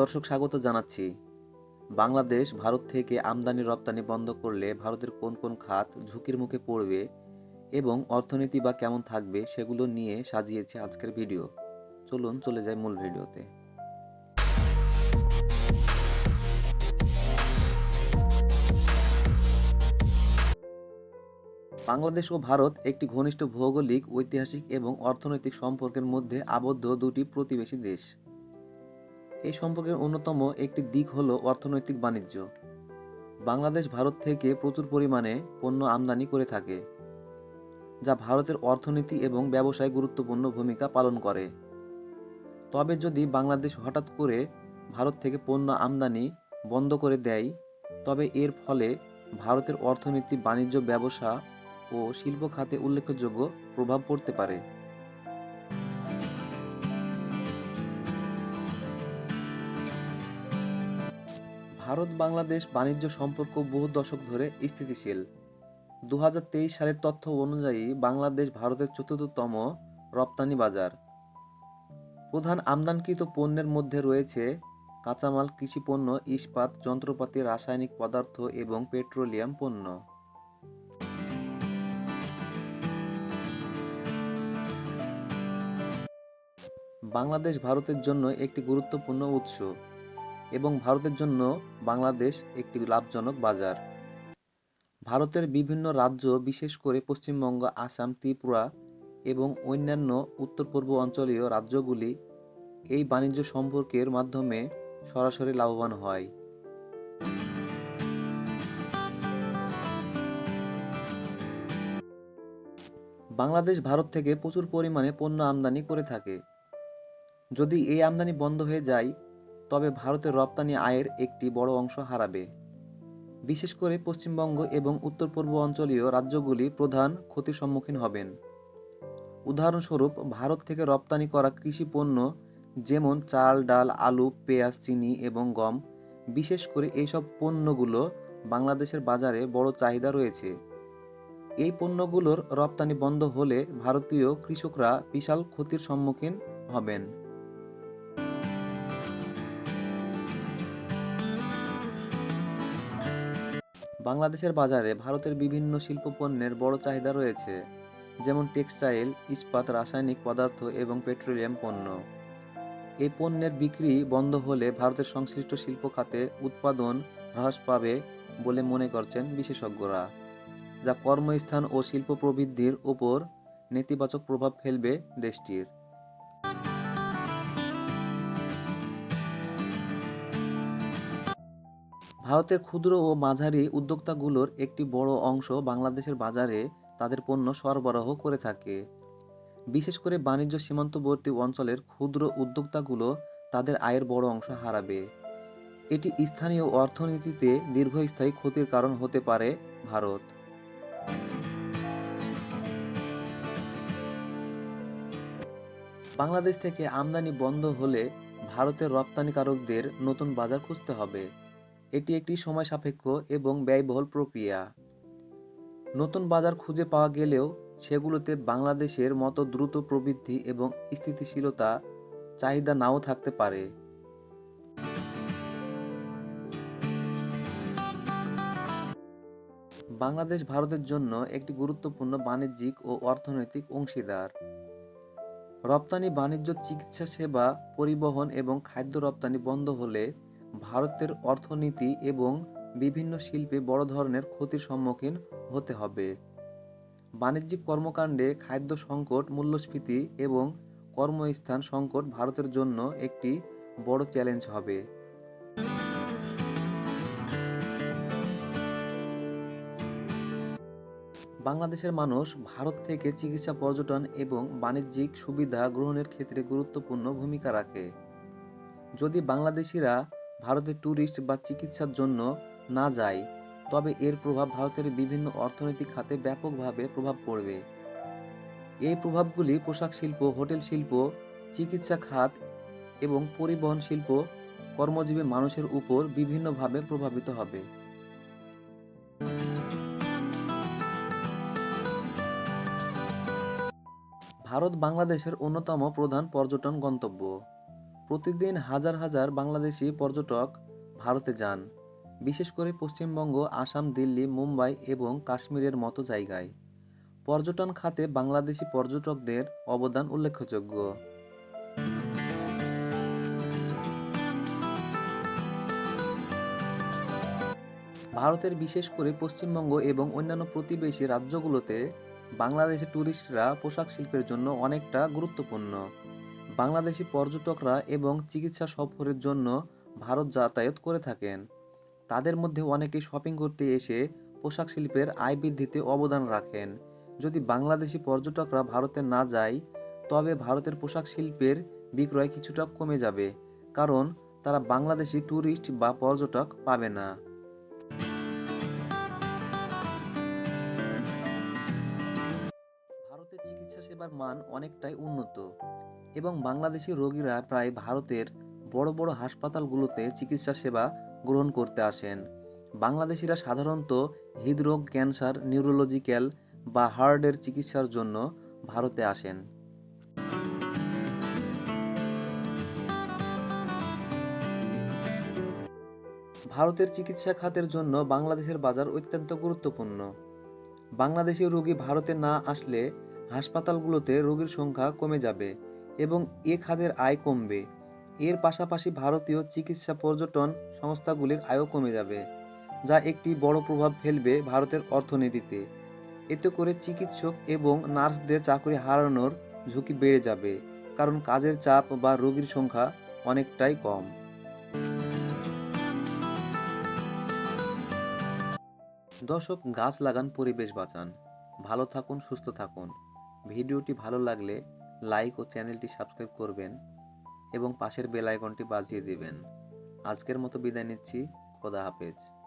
দর্শক স্বাগত জানাচ্ছি। বাংলাদেশ, ভারত থেকে আমদানি রপ্তানি বন্ধ করলে ভারতের কোন কোন খাত ঝুঁকির মুখে পড়বে এবং অর্থনীতি বা কেমন থাকবে সেগুলো নিয়ে সাজিয়েছে আজকের ভিডিও। চলুন, চলে যাই মূল ভিডিওতে। বাংলাদেশ ও ভারত একটি ঘনিষ্ঠ ভৌগোলিক, ঐতিহাসিক এবং অর্থনৈতিক সম্পর্কের মধ্যে আবদ্ধ দুটি প্রতিবেশী দেশ। এই সম্পর্কের অন্যতম একটি দিক হল অর্থনৈতিক বাণিজ্য। বাংলাদেশ ভারত থেকে প্রচুর পরিমাণে পণ্য আমদানি করে থাকে, যা ভারতের অর্থনীতি এবং ব্যবসায় গুরুত্বপূর্ণ ভূমিকা পালন করে। তবে যদি বাংলাদেশ হঠাৎ করে ভারত থেকে পণ্য আমদানি বন্ধ করে দেয়, তবে এর ফলে ভারতের অর্থনীতি, বাণিজ্য, ব্যবসা ও শিল্প খাতে উল্লেখযোগ্য প্রভাব পড়তে পারে। ভারত বাংলাদেশ বাণিজ্য সম্পর্ক বহু দশক ধরে স্থিতিশীল। দু হাজার তেইশ সালের তথ্য অনুযায়ী বাংলাদেশ ভারতের চতুর্থতম রপ্তানি বাজার। প্রধান আমদানিকৃত পণ্যের মধ্যে রয়েছে কাঁচামাল কৃষি পণ্য ইস্পাত, যন্ত্রপাতি, রাসায়নিক পদার্থ এবং পেট্রোলিয়াম পণ্য। বাংলাদেশ ভারতের জন্য একটি গুরুত্বপূর্ণ উৎস। এবং ভারতের জন্য বাংলাদেশ একটি লাভজনক বাজার। ভারতের বিভিন্ন রাজ্য, বিশেষ করে পশ্চিমবঙ্গ, আসাম, ত্রিপুরা এবং অন্যান্য উত্তর পূর্ব অঞ্চলীয় রাজ্যগুলি এই বাণিজ্য সম্পর্কের মাধ্যমে সরাসরি লাভবান হয়। বাংলাদেশ ভারত থেকে প্রচুর পরিমাণে পণ্য আমদানি করে থাকে। যদি এই আমদানি বন্ধ হয়ে যায় তবে ভারতের রপ্তানি আয়ের একটি বড় অংশ হারাবে। বিশেষ করে পশ্চিমবঙ্গ এবং উত্তর পূর্ব অঞ্চলীয় রাজ্যগুলি প্রধান ক্ষতির সম্মুখীন হবেন। উদাহরণস্বরূপ, ভারত থেকে রপ্তানি করা কৃষি পণ্য যেমন চাল, ডাল, আলু, পেঁয়াজ, চিনি এবং গম, বিশেষ করে এইসব পণ্যগুলো বাংলাদেশের বাজারে বড় চাহিদা রয়েছে। এই পণ্যগুলোর রপ্তানি বন্ধ হলে ভারতীয় কৃষকরা বিশাল ক্ষতির সম্মুখীন হবেন। বাংলাদেশের বাজারে ভারতের বিভিন্ন শিল্প পণ্যের বড় চাহিদা রয়েছে, যেমন টেক্সটাইল, ইস্পাত, রাসায়নিক পদার্থ এবং পেট্রোলিয়াম পণ্য। এই পণ্যের বিক্রি বন্ধ হলে ভারতের সংশ্লিষ্ট শিল্প খাতে উৎপাদন হ্রাস পাবে বলে মনে করছেন বিশেষজ্ঞরা, যা কর্মস্থান ও শিল্প প্রবৃদ্ধির উপর নেতিবাচক প্রভাব ফেলবে দেশটির। ভারতের ক্ষুদ্র ও মাঝারি উদ্যোক্তাগুলোর একটি বড় অংশ বাংলাদেশের বাজারে তাদের পণ্য সরবরাহ করে থাকে। বিশেষ করে বাণিজ্য সীমান্তবর্তী অঞ্চলের ক্ষুদ্র উদ্যোক্তাগুলো তাদের আয়ের বড় অংশ হারাবে। এটি স্থানীয় অর্থনীতিতে দীর্ঘস্থায়ী ক্ষতির কারণ হতে পারে ভারত। বাংলাদেশ থেকে আমদানি বন্ধ হলে ভারতের রপ্তানিকারকদের নতুন বাজার খুঁজতে হবে। এটি একটি সময় সাপেক্ষ এবং ব্যয়বহুল প্রক্রিয়া। নতুন বাজার খুঁজে পাওয়া গেলেও সেগুলোতে বাংলাদেশের মতো দ্রুত প্রবৃদ্ধি এবং স্থিতিশীলতা চাহিদা নাও থাকতে পারে। বাংলাদেশ ভারতের জন্য একটি গুরুত্বপূর্ণ বাণিজ্যিক ও অর্থনৈতিক অংশীদার। রপ্তানি বাণিজ্য, চিকিৎসা সেবা, পরিবহন এবং খাদ্য রপ্তানি বন্ধ হলে ভারতের অর্থনীতি এবং বিভিন্ন শিল্পে বড় ধরনের ক্ষতির সম্মুখীন হতে হবে। বাণিজ্যিক কর্মকাণ্ডে খাদ্য সংকট, মূল্যস্ফীতি এবং কর্মস্থান সংকট ভারতের জন্য একটি বড় চ্যালেঞ্জ হবে। বাংলাদেশের মানুষ ভারত থেকে চিকিৎসা, পর্যটন এবং বাণিজ্যিক সুবিধা গ্রহণের ক্ষেত্রে গুরুত্বপূর্ণ ভূমিকা রাখে। যদি বাংলাদেশিরা ভারতে ট্যুরিস্ট বা চিকিৎসার জন্য না যায়, তবে এর প্রভাব ভারতের বিভিন্ন অর্থনৈতিক খাতে ব্যাপকভাবে প্রভাব পড়বে। এই প্রভাবগুলি পোশাক শিল্প, হোটেল শিল্প, চিকিৎসা খাত এবং পরিবহন শিল্প, কর্মজীবী মানুষের উপর বিভিন্নভাবে প্রভাবিত হবে। ভারত বাংলাদেশের অন্যতম প্রধান পর্যটন গন্তব্য। প্রতিদিন হাজার হাজার বাংলাদেশি পর্যটক ভারতে যান, বিশেষ করে পশ্চিমবঙ্গ, আসাম, দিল্লি, মুম্বাই এবং কাশ্মীরের মতো জায়গায়। পর্যটন খাতে বাংলাদেশি পর্যটকদের অবদান উল্লেখযোগ্য। ভারতের বিশেষ করে পশ্চিমবঙ্গ এবং অন্যান্য প্রতিবেশী রাজ্যগুলোতে বাংলাদেশের ট্যুরিস্টরা পোশাক শিল্পের জন্য অনেকটা গুরুত্বপূর্ণ। বাংলাদেশি পর্যটকরা এবং চিকিৎসা সফরের জন্য ভারত যাতায়াত করে থাকেন। তাদের মধ্যে অনেকে শপিং করতে এসে পোশাক শিল্পের আয় বৃদ্ধিতে অবদান রাখেন। যদি বাংলাদেশি পর্যটকরা ভারতে না যায়, তবে ভারতের পোশাক শিল্পের বিক্রয় কিছুটা কমে যাবে, কারণ তারা বাংলাদেশি ট্যুরিস্ট বা পর্যটক পাবে না। সেবার মান অনেকটাই উন্নত এবং বাংলাদেশি রোগীরা প্রায় ভারতের বড় বড় হাসপাতালগুলোতে চিকিৎসা সেবা গ্রহণ করতে আসেন। বাংলাদেশিরা সাধারণত হৃদরোগ, ক্যান্সার, নিউরোলজিক্যাল বা হার্টের চিকিৎসার জন্য ভারতে আসেন। ভারতের চিকিৎসা খাতের জন্য বাংলাদেশের বাজার অত্যন্ত গুরুত্বপূর্ণ। বাংলাদেশি রোগী ভারতে না আসলে হাসপাতালগুলোতে রোগীর সংখ্যা কমে যাবে এবং এ খাতের আয় কমবে। এর পাশাপাশি ভারতীয় চিকিৎসা পর্যটন সংস্থাগুলির আয়ও কমে যাবে, যা একটি বড় প্রভাব ফেলবে ভারতের অর্থনীতিতে। এতে করে চিকিৎসক এবং নার্সদের চাকরি হারানোর ঝুঁকি বেড়ে যাবে, কারণ কাজের চাপ বা রোগীর সংখ্যা অনেকটাই কম। দর্শক, গাছ লাগান, পরিবেশ বাঁচান। ভালো থাকুন, সুস্থ থাকুন। ভিডিওটি ভালো লাগলে লাইক ও চ্যানেলটি সাবস্ক্রাইব করবেন এবং পাশের বেল আইকনটি বাজিয়ে দেবেন। আজকের মতো বিদায় নিচ্ছি। খোদা হাফেজ।